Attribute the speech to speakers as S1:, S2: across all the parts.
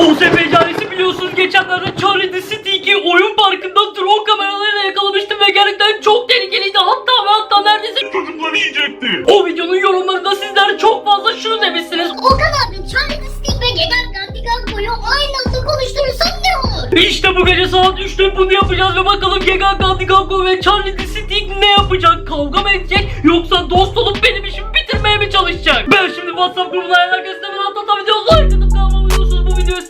S1: OSP Canisi biliyorsunuz geçenlerde Charlie the Stick'i oyun parkında drone kameralarıyla yakalamıştım ve gerçekten çok tehlikeliydi. Hatta ve hatta neredeyse
S2: Çocukları yiyecekti.
S1: o videonun yorumlarında sizler çok fazla şunu demişsiniz.
S3: Okan abi Charlie the Stick ve Gegan Gandigan boyu aynı anda konuşturursan ne olur?
S1: İşte bu gece saat 3'te bunu yapacağız ve bakalım Gegan Gandigago ve Charlie the Stick ne yapacak? Kavga mı edecek yoksa dost olup benim işimi bitirmeye mi çalışacak? Ben şimdi WhatsApp grubuna herkese bir atlata video like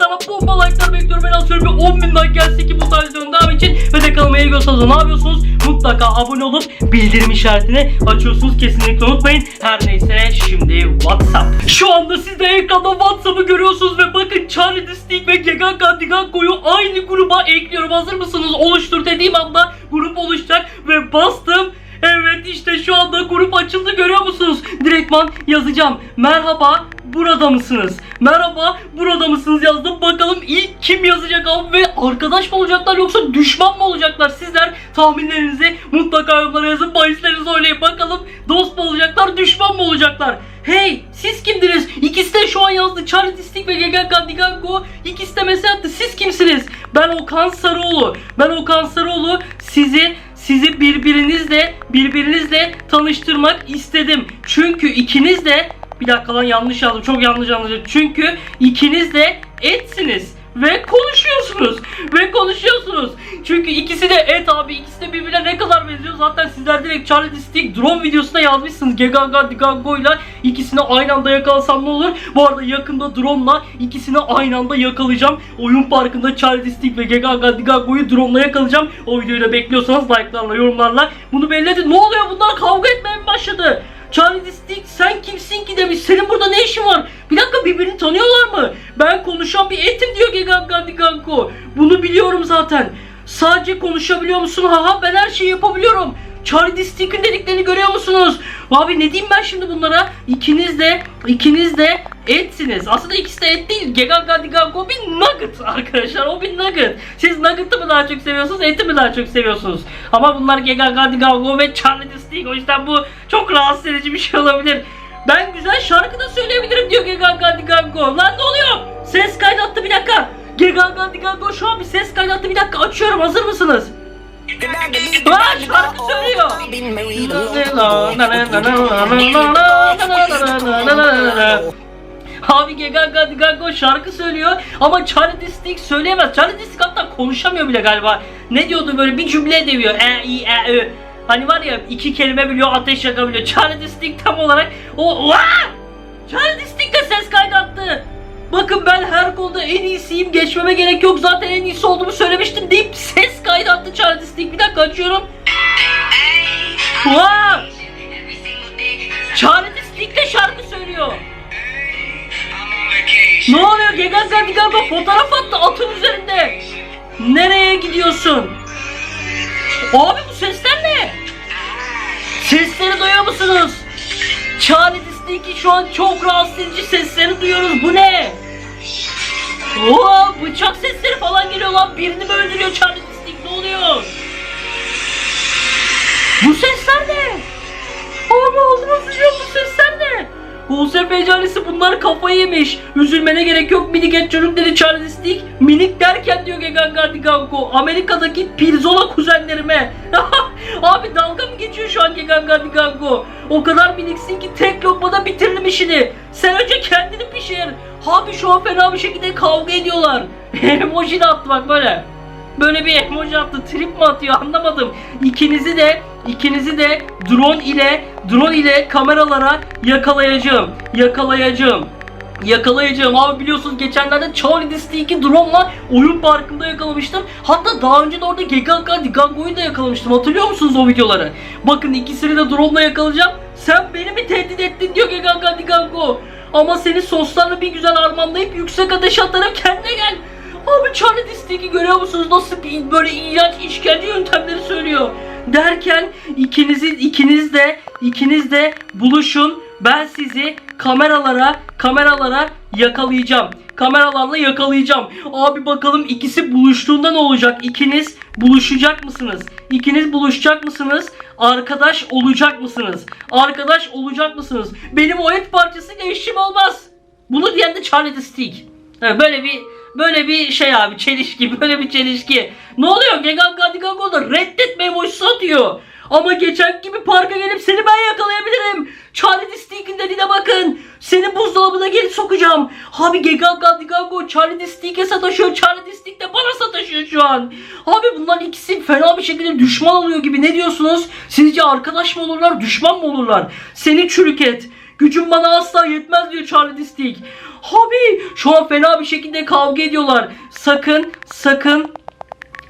S1: sana bomba like'lar bekliyorum. Ben atıyorum bir 10 bin like gelsin ki bu tarz devamı için ve de kanalıma olsanız ne yapıyorsunuz? Mutlaka abone olup bildirim işaretini açıyorsunuz. Kesinlikle unutmayın. Her neyse şimdi WhatsApp. Şu anda siz de ekranda WhatsApp'ı görüyorsunuz ve bakın Charlie the Stick ve Gegan Gandigago'yu aynı gruba ekliyorum. Hazır mısınız? Oluştur dediğim anda grup oluşacak ve bastım. Evet işte şu anda grup açıldı görüyor musunuz? Direktman yazacağım. Merhaba burada mısınız? Merhaba burada mısınız yazdım. Bakalım ilk kim yazacak abi ve arkadaş mı olacaklar yoksa düşman mı olacaklar? Sizler tahminlerinizi mutlaka yorumlara yazın. Bahislerinizi oynayın. Bakalım dost mu olacaklar düşman mı olacaklar? Hey siz kimdiniz? İkisi de şu an yazdı. Charlie Stick ve Gegan Gandigago ikisi de mesaj attı. Siz kimsiniz? Ben Okan Sarıoğlu. Ben Okan Sarıoğlu sizi sizi birbirinizle birbirinizle tanıştırmak istedim. Çünkü ikiniz de bir dakika lan yanlış yazdım. Çok yanlış anladım. Çünkü ikiniz de etsiniz ve konuşuyorsunuz ve konuşuyorsunuz. Çünkü ikisi de et abi. ikisi de birbirine ne kadar benziyor. Zaten sizler direkt Charlie Stick drone videosuna yazmışsınız. Gegaga Digago ile ikisini aynı anda yakalasam ne olur? Bu arada yakında drone'la ikisini aynı anda yakalayacağım. Oyun parkında Charlie Stick ve Gegaga Digago'yu drone'la yakalayacağım. O videoyu da bekliyorsanız like'larla, yorumlarla bunu belli edin. Ne oluyor? Bunlar kavga etmeye mi başladı? Charlie Stick sen kimsin ki demiş. Senin burada ne işin var? Bir dakika birbirini tanıyorlar mı? Ben konuşan bir etim diyor Gegan Diganko. Bunu biliyorum zaten. Sadece konuşabiliyor musun? Haha ben her şeyi yapabiliyorum. Charlie the Stick'in dediklerini görüyor musunuz? Abi ne diyeyim ben şimdi bunlara? İkiniz de, ikiniz de etsiniz. Aslında ikisi de et değil. Gegan Gandigango bir nugget arkadaşlar. O bir nugget. Siz nugget'ı mı daha çok seviyorsunuz, eti mi daha çok seviyorsunuz? Ama bunlar Gegan Gandigango ve Charlie Stick. O yüzden bu çok rahatsız edici bir şey olabilir. Ben güzel şarkı da söyleyebilirim diyor Gegan Gandigango. Lan ne oluyor? Ses kaydattı bir dakika. Gegan Gandigango şu an bir ses kaydattı bir dakika açıyorum. Hazır mısınız? Lan şarkı söylüyor. Abi Gegan Gandigango şarkı söylüyor ama Charlie the Stick söyleyemez. Charlie the Stick hatta konuşamıyor bile galiba. Ne diyordu böyle bir cümle edemiyor. E, i, e, ö. Hani var ya iki kelime biliyor ateş yakabiliyor. Charlie the Stick tam olarak o! Charlie the Stick de ses kaydattı. Bakın ben her konuda en iyisiyim. Geçmeme gerek yok. Zaten en iyisi olduğumu söylemiştim deyip ses kaydattı Charlie the Stick. Bir dakika açıyorum. Vaa! Stick de şarkı söylüyor. Ne oluyor? Gegan Gandigago fotoğraf attı atın üzerinde. Nereye gidiyorsun? Abi bu sesler ne? Sesleri duyuyor musunuz? Charlie Disney'ki şu an çok rahatsız edici seslerini duyuyoruz. Bu ne? Oo, bıçak sesleri falan geliyor lan. Birini mi öldürüyor Charlie Disney? Ne oluyor? Bu sesler ne? Abi ağzıma sıçıyor bu sesler ne? Buse Fecanisi bunlar kafayı yemiş. Üzülmene gerek yok minik et çocuk dedi Charlie Stick. Minik derken diyor Gegan Gandigango. Amerika'daki Pirzola kuzenlerime. Abi dalga mı geçiyor şu an Gegan Gandigango? O kadar miniksin ki tek lokmada bitiririm işini. Sen önce kendini pişir. Abi şu an fena bir şekilde kavga ediyorlar. Emoji de attı bak böyle. Böyle bir emoji attı. Trip mi atıyor anlamadım. İkinizi de ikinizi de drone ile drone ile kameralara yakalayacağım. Yakalayacağım. Yakalayacağım abi biliyorsunuz geçenlerde Charlie the Stick'i drone'la oyun parkında yakalamıştım. Hatta daha önce de orada Geganga Digango'yu da yakalamıştım. Hatırlıyor musunuz o videoları? Bakın ikisini de drone'la yakalayacağım. Sen beni mi tehdit ettin diyor Geganga Digango. Ama seni soslarla bir güzel armanlayıp yüksek ateş atarım kendine gel. Abi Charlie Districk'i görüyor musunuz? Nasıl bir böyle iğrenç işkence yöntemleri söylüyor. Derken ikinizi ikiniz de ikiniz de buluşun. Ben sizi kameralara kameralara yakalayacağım. Kameralarla yakalayacağım. Abi bakalım ikisi buluştuğunda ne olacak? İkiniz buluşacak mısınız? İkiniz buluşacak mısınız? Arkadaş olacak mısınız? Arkadaş olacak mısınız? Benim o et parçasıyla işim olmaz. Bunu diyen de Charlie the Stick. Böyle bir Böyle bir şey abi çelişki böyle bir çelişki. Ne oluyor? Gegan Gadigago da reddetme emojisi atıyor. Ama geçen gibi parka gelip seni ben yakalayabilirim. Charlie Distink'in dediğine bakın. Seni buzdolabına gelip sokacağım. Abi Gegan Gadigago Charlie Distink'e sataşıyor. Charlie Distink de bana sataşıyor şu an. Abi bunların ikisi fena bir şekilde düşman oluyor gibi. Ne diyorsunuz? Sizce arkadaş mı olurlar düşman mı olurlar? Seni çürük et. Gücüm bana asla yetmez diyor Charlie Distik. Abi şu an fena bir şekilde kavga ediyorlar. Sakın sakın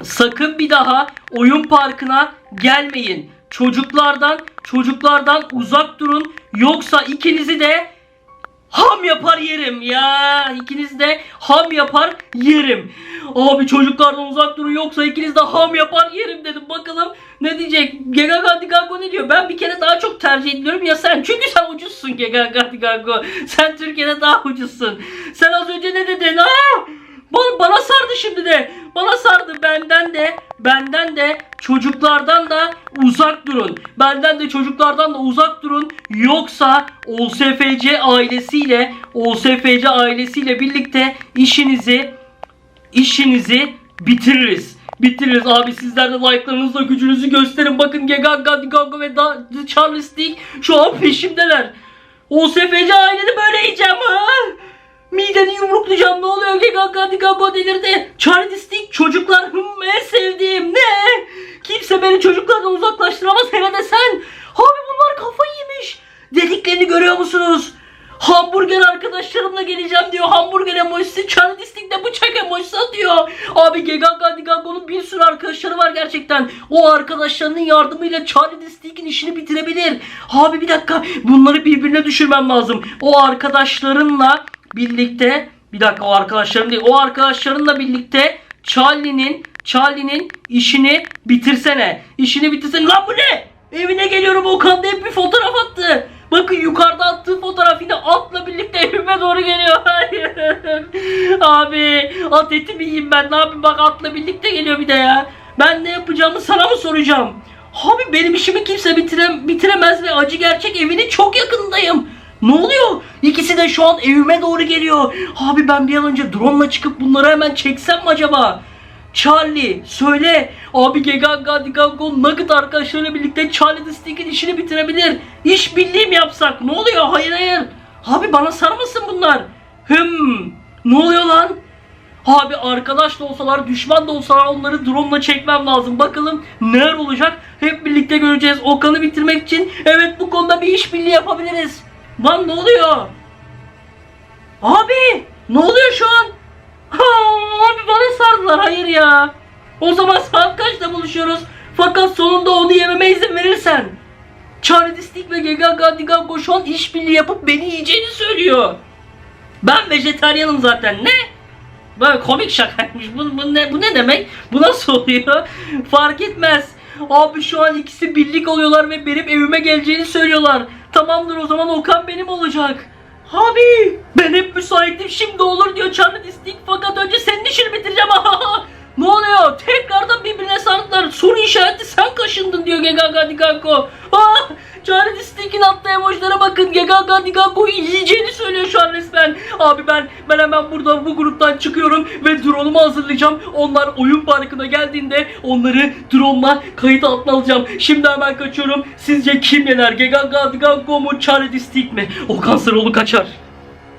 S1: sakın bir daha oyun parkına gelmeyin. Çocuklardan çocuklardan uzak durun. Yoksa ikinizi de ham yapar yerim ya. İkiniz de ham yapar yerim. Abi çocuklardan uzak durun yoksa ikiniz de ham yapar yerim dedim. Bakalım ne diyecek? Gegaga Digago ne diyor? Ben bir kere daha çok tercih ediyorum ya sen. Çünkü sen ucuzsun Gegaga Digago. Sen Türkiye'de daha ucuzsun. Sen az önce ne dedin? Aa! Bana, bana sardı şimdi de. Bana sardı benden de. Benden de çocuklardan da uzak durun. Benden de çocuklardan da uzak durun. Yoksa OSFC ailesiyle OSFC ailesiyle birlikte işinizi işinizi bitiririz. Bitiririz abi sizler de like'larınızla gücünüzü gösterin. Bakın Gegaga, Digago ve da Charles Dick şu an peşimdeler. OSFC aileni böyle yumruklayacağım ne oluyor Gegaga Digago delirdi. Charles Dick çocuklar hım en sevdiğim ne? Kimse beni çocuklardan uzaklaştıramaz hele de sen. Abi bunlar kafayı yemiş. Dediklerini görüyor musunuz? Hamburger arkadaşlarımla geleceğim diyor. Hamburger emojisi, Charlie Distink'te bıçak emojisi atıyor. Abi Gegaga Digago'nun bir sürü arkadaşları var gerçekten. O arkadaşlarının yardımıyla Charlie Distink'in işini bitirebilir. Abi bir dakika bunları birbirine düşürmem lazım. O arkadaşlarınla birlikte bir dakika o arkadaşlarım değil. O arkadaşlarınla birlikte Charlie'nin Charlie'nin işini bitirsene. İşini bitirsene. Lan bu ne? Evine geliyorum Okan da hep bir fotoğraf attı. Bakın yukarıda attığı fotoğraf yine atla birlikte evime doğru geliyor. Abi at eti mi yiyeyim ben ne yapayım bak atla birlikte geliyor bir de ya. Ben ne yapacağımı sana mı soracağım? Abi benim işimi kimse bitire, bitiremez ve acı gerçek evinin çok yakındayım. Ne oluyor? İkisi de şu an evime doğru geliyor. Abi ben bir an önce drone'la çıkıp bunları hemen çeksem mi acaba? Charlie söyle abi Gegaga Digago Nugget arkadaşlarıyla birlikte Charlie the Stick'in işini bitirebilir. İş birliği mi yapsak? Ne oluyor? Hayır hayır. Abi bana sarmasın bunlar. Hım. Ne oluyor lan? Abi arkadaş da olsalar, düşman da olsalar onları drone'la çekmem lazım. Bakalım neler olacak? Hep birlikte göreceğiz. Okan'ı bitirmek için evet bu konuda bir işbirliği yapabiliriz. Lan ne oluyor? Abi ne oluyor şu an? Abi bana sardılar hayır ya. O zaman saat kaçta buluşuyoruz? Fakat sonunda onu yememe izin verirsen. Charlie Stick ve Gegaga Digago şu an işbirliği yapıp beni yiyeceğini söylüyor. Ben vejetaryenim zaten ne? Böyle komik şakaymış. Bu, bu, ne, bu ne demek? Bu nasıl oluyor? Fark etmez. Abi şu an ikisi birlik oluyorlar ve benim evime geleceğini söylüyorlar. Tamamdır o zaman Okan benim olacak. Abi ben hep müsaitim şimdi olur diyor Charlie Distinct fakat önce senin işini bitireceğim. ne oluyor? Tekrardan birbirine sardılar. Soru işareti sen kaşındın diyor Gegaga Digago. Charlie Distinct'in attığı emojilere bakın. Gegaga Digago'yu yiyeceğini söylüyor şu an resmen. Abi ben ben hemen buradan bu gruptan çıkıyorum ve drone'umu hazırlayacağım. Onlar oyun parkına geldiğinde onları drone'la kayıt altına alacağım. Şimdi hemen kaçıyorum. Sizce kim yener? Gegaga Digago mu Charlie Distinct mi? Okan Sarıoğlu kaçar.